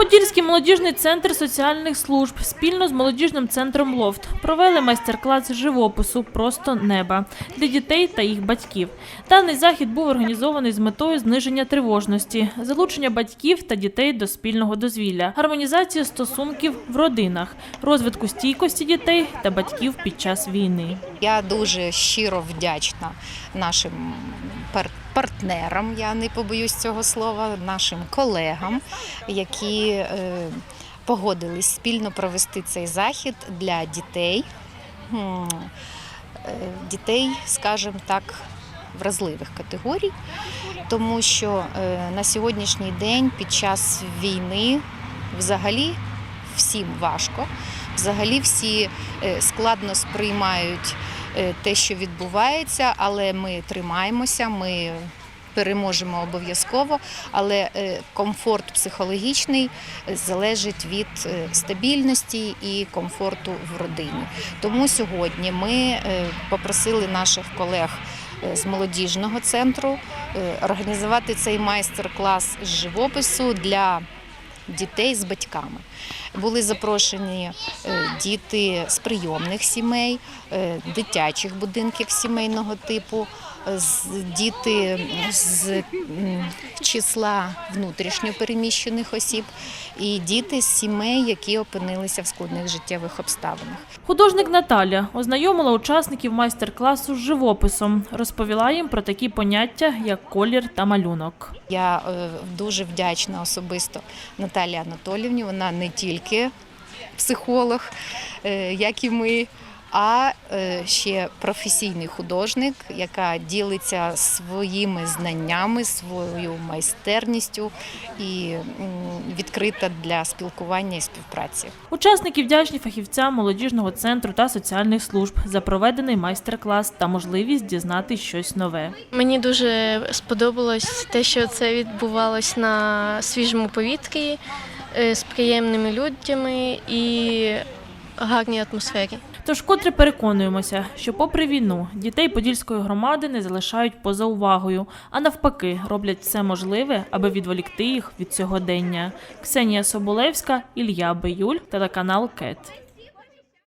Подільський молодіжний центр соціальних служб спільно з молодіжним центром Лофт провели майстер-клас живопису Просто неба для дітей та їх батьків. Даний захід був організований з метою зниження тривожності, залучення батьків та дітей до спільного дозвілля, гармонізації стосунків в родинах, розвитку стійкості дітей та батьків під час війни. Я дуже щиро вдячна нашим пар- партнерам, я не побоюсь цього слова, нашим колегам, які е, погодились спільно провести цей захід для дітей, е, дітей, скажімо так, вразливих категорій, тому що е, на сьогоднішній день під час війни взагалі всім важко. Взагалі всі складно сприймають те, що відбувається, але ми тримаємося, ми переможемо обов'язково. Але е, комфорт психологічний е, залежить від е, стабільності і комфорту в родині. Тому сьогодні ми е, попросили наших колег е, з молодіжного центру е, організувати цей майстер-клас з живопису для дітей з батьками. Були запрошені е, діти з прийомних сімей, е, дитячих будинків сімейного типу, діти з числа внутрішньо переміщених осіб і діти з сімей, які опинилися в складних життєвих обставинах. Художник Наталя ознайомила учасників майстер-класу з живописом, розповіла їм про такі поняття, як колір та малюнок. Я е, дуже вдячна особисто Наталі Анатолівні. Вона не тільки психолог, е, як і ми, а е, ще професійний художник, яка ділиться своїми знаннями, своєю майстерністю і відкрита для спілкування і співпраці. Учасники вдячні фахівцям молодіжного центру та соціальних служб за проведений майстер-клас та можливість дізнати щось нове. Мені дуже сподобалось те, що це відбувалось на свіжому повітрі е, з приємними людьми і гарній атмосфері. Тож котре переконуємося, що попри війну дітей Подільської громади не залишають поза увагою, а навпаки, роблять все можливе, аби відволікти їх від сьогодення. Ксенія Соболевська, Ілля Биюль, телеканал КЕТ.